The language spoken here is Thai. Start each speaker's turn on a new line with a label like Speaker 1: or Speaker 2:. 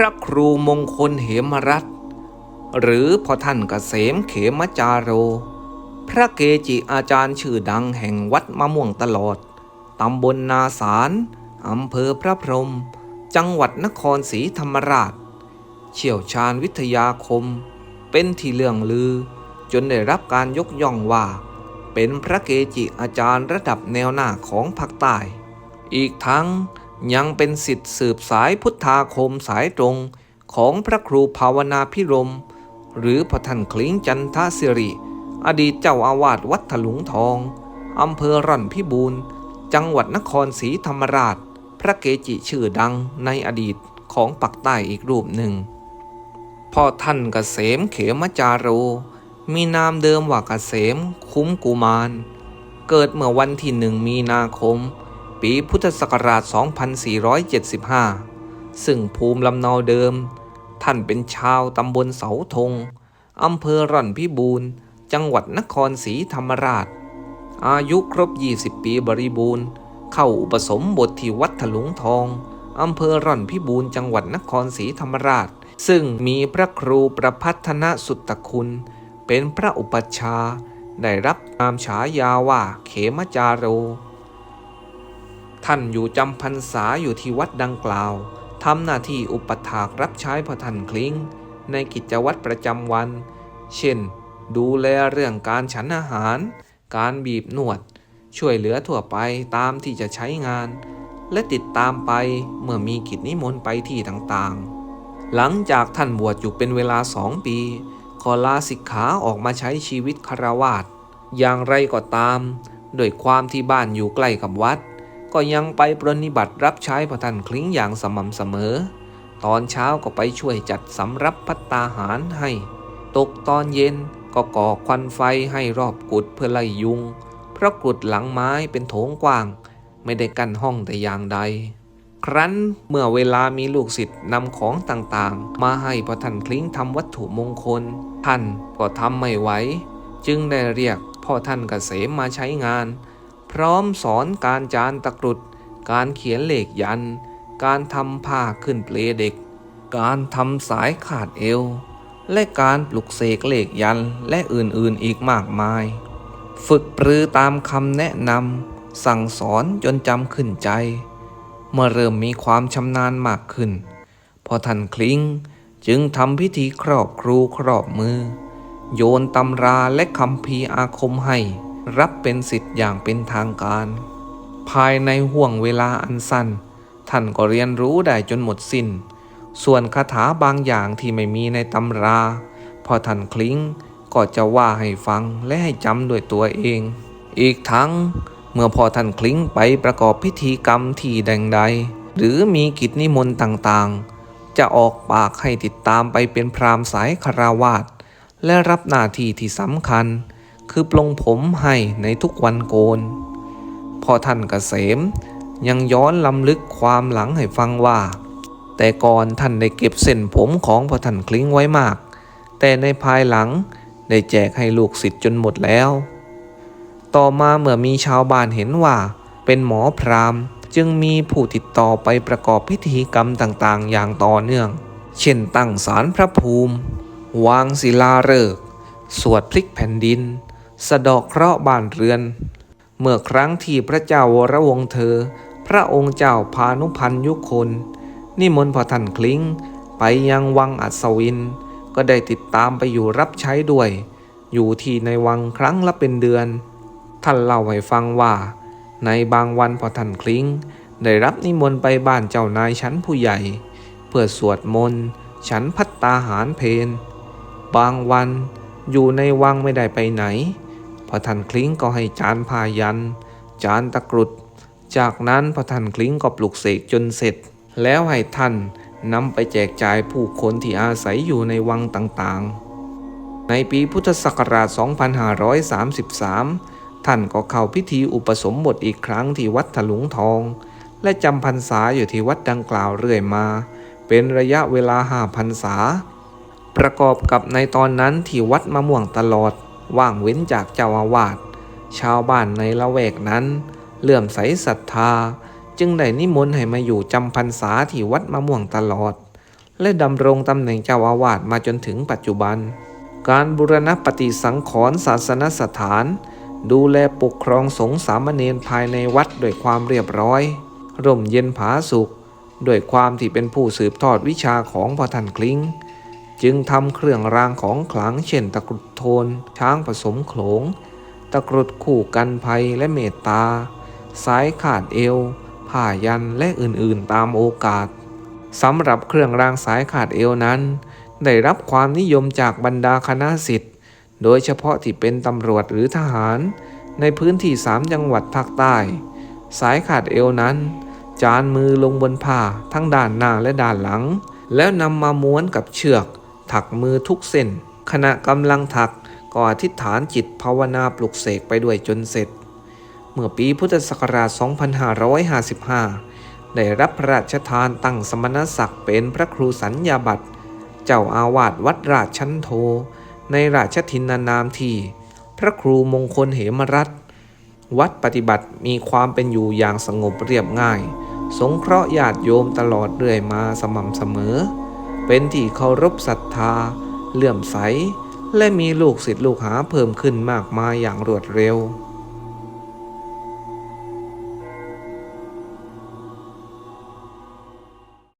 Speaker 1: ระครูมงคลเหมรัตน์หรือพ่อท่านเกษมเขมจาโร พระเกจิอาจารย์ชื่อดังแห่งวัดมะม่วงตลอด ตำบลนาสารอำเภอพระพรหมจังหวัดนครศรีธรรมราช เชี่ยวชาญวิทยาคม เป็นที่เลื่องลือ จนได้รับการยกย่องว่า เป็นพระเกจิอาจารย์ระดับแนวหน้าของภาคใต้ อีกทั้ง ยังเป็นสิทธิ์สืบสายพุทธาคมสายตรงของพระครูภาวนาพิรม หรือพระท่านคลิ้งจันทสิริ อดีตเจ้าอาวาสวัดถลุงทองอำเภอร่อนพิบูรณ์ จังหวัดนครศรีธรรมราช พระเกจิชื่อดังในอดีตของปักใต้อีกรูปหนึ่ง พ่อท่านเกษมเขมจาโร มีนามเดิมว่าเกษมคุ้มกุมาร เกิดเมื่อวันที่หนึ่งมีนาคม ปีพุทธศักราช 2475 ซึ่งภูมิลำเนาเดิม ท่านเป็นชาวตำบลเสาธงอำเภอร่อนพิบูรณ์ จังหวัดนครศรีธรรมราช อายุครบ 20 ปีบริบูรณ์ เข้าอุปสมบทที่วัดถลุงทองอำเภอร่อนพิบูรณ์จังหวัดนครศรีธรรมราช ซึ่งมีพระครูประพัฒนสุตตคุณ เป็นพระอุปัชฌาย์ได้รับนามฉายาว่าเขมจาโร ท่านอยู่จำพรรษาอยู่ที่วัดดังกล่าวทำหน้าที่อุปถากรับใช้พระท่านคลิ้ง ในกิจวัตรประจำวัน เช่น ดูแลเรื่องการฉันอาหาร การบีบนวด ช่วยเหลือทั่วไปตามที่จะใช้งาน และติดตามไปเมื่อมีกิจนิมนต์ไปที่ต่างๆ หลังจากท่านบวชอยู่เป็นเวลาสองปีขอลาสิกขาออกมาใช้ชีวิตคารวาสอย่างไรก็ตาม โดยความที่บ้านอยู่ใกล้กับวัด ก็ยังไปปรนนิบัติรับใช้พระท่านคลิ้งอย่างสม่ำเสมอ ตอนเช้าก็ไปช่วยจัดสำรับพัตตาหารให้ ตกตอนเย็นก็ก่อควันไฟให้รอบกุดเพื่อไล่ยุง เพราะกุดหลังไม้เป็นโถงกว้าง ไม่ได้กั้นห้องแต่อย่างใด ครั้นเมื่อเวลามีลูกศิษย์นำของต่างๆ มาให้พระท่านคลิ้งทำวัตถุมงคล ท่านก็ทำไม่ไหว จึงได้เรียกพ่อท่านเกษมมาใช้งาน พร้อมสอนการจานตะกรุด การเขียนเลขยัน การทำผ้าขึ้นเปลเด็ก การทำสายขาดเอว และการปลุกเสกเลขยันและอื่นๆอีกมากมาย ฝึกปรือตามคำแนะนำสั่งสอนจนจำขึ้นใจ เมื่อเริ่มมีความชำนาญมากขึ้น พอท่านคลิ้งจึงทำพิธีครอบครูครอบมือ โยนตำราและคำพีอาคมให้ รับเป็นสิทธิ์อย่างเป็นทางการ ภายในห่วงเวลาอันสั้น ท่านก็เรียนรู้ได้จนหมดสิน้น ส่วนคาถาบางอย่างที่ไม่มีในตำรา พอท่านคลิ้งก็จะว่าให้ฟังและให้จำด้วยตัวเอง อีกทั้งเมื่อพอท่านคลิ้งไปประกอบพิธีกรรมที่ใดใด หรือมีกิจนิมนต์ต่างๆ จะออกปากให้ติดตามไปเป็นพรามสายคาราวาสและรับหน้าที่ที่สำคัญ คือปลงผมให้ในทุกวันโกนพอท่านเกษมยังย้อนลำลึกความหลังให้ฟังว่า แต่ก่อนท่านได้เก็บเส้นผมของพอท่านคลิ้งไว้มาก แต่ในภายหลังได้แจกให้ลูกศิษย์จนหมดแล้ว ต่อมาเมื่อมีชาวบ้านเห็นว่า เป็นหมอพราหมณ์จึงมีผู้ติดต่อไปประกอบพิธีกรรมต่างๆ อย่างต่อเนื่อง เช่นตั้งศาลพระภูมิ วางศิลาฤกษ์สวดพลิกแผ่นดิน สะดอกเคราะห์บ้านเรือน เมื่อครั้งที่พระเจ้าวรวงเธอ พระองค์เจ้าพานุพันยุคนนิมนต์พอท่านคลิ้ง ไปยังวังอัศวิน ก็ได้ติดตามไปอยู่รับใช้ด้วย อยู่ที่ในวังครั้งละเป็นเดือน ท่านเล่าให้ฟังว่า ในบางวันพอท่านคลิ้ง ได้รับนิมนต์ไปบ้านเจ้านายชั้นผู้ใหญ่ เพื่อสวดมนต์ฉันพัตตาหารเพนบางวันอยู่ในวังไม่ได้ไปไหน พอท่านคลิ้งก็ให้จานพายัน จานตะกรุด จากนั้นพอท่านคลิ้งก็ปลุกเสกจนเสร็จ แล้วให้ท่านนำไปแจกจ่ายผู้คนที่อาศัยอยู่ในวังต่างๆ ในปีพุทธศักราช 2533 ท่านก็เข้าพิธีอุปสมบทอีกครั้งที่วัดถลุงทอง และจำพรรษาอยู่ที่วัดดังกล่าวเรื่อยมา เป็นระยะเวลาห้าพรรษา ประกอบกับในตอนนั้นที่วัดมะม่วงตลอด ว่างเว้นจากเจ้าอาวาสชาวบ้านในละแวกนั้นเลื่อมใสศรัทธา จึงได้นิมนต์ให้มาอยู่จำพรรษาที่วัดมะม่วงตลอด และดำรงตำแหน่งเจ้าอาวาสมาจนถึงปัจจุบัน การบูรณปฏิสังขรณ์ศาสนสถาน ดูแลปกครองสงฆ์สามเณรภายในวัดด้วยความเรียบร้อย ร่มเย็นผาสุขด้วยความที่เป็นผู้สืบทอดวิชาของพ่อท่านคลิง จึงทำเครื่องรางของขลังเช่นตะกรุดโทน ช้างผสมโขลง ตะกรุดคู่กันภัยและเมตตา สายขาดเอว ผ้ายันและอื่นๆตามโอกาสสำหรับเครื่องรางสายขาดเอวนั้น ได้รับความนิยมจากบรรดาคณะสิทธิ์ โดยเฉพาะที่เป็นตำรวจหรือทหาร ในพื้นที่สามจังหวัดภาคใต้ สายขาดเอวนั้น จานมือลงบนผ้าทั้งด้านหน้าและด้านหลัง แล้วนำมาม้วนกับเชือก ถักมือทุกเส้น ขณะกำลังถักก็อธิษฐานจิตภาวนาปลุกเสกไปด้วยจนเสร็จ เมื่อปีพุทธศักราช 2555 ได้รับพระราชทานตั้งสมณศักดิ์เป็นพระครูสัญญาบัตร เจ้าอาวาสวัดราชชั้นโท ในราชทินานามที่ พระครูมงคลเหมรัตวัดปฏิบัติมีความเป็นอยู่อย่างสงบเรียบง่าย สงเคราะห์ญาติโยมตลอดเรื่อยมาสม่ำเสมอ เป็นที่เคารพศรัทธา เลื่อมใส และมีลูกศิษย์ลูกหาเพิ่มขึ้นมากมายอย่างรวดเร็ว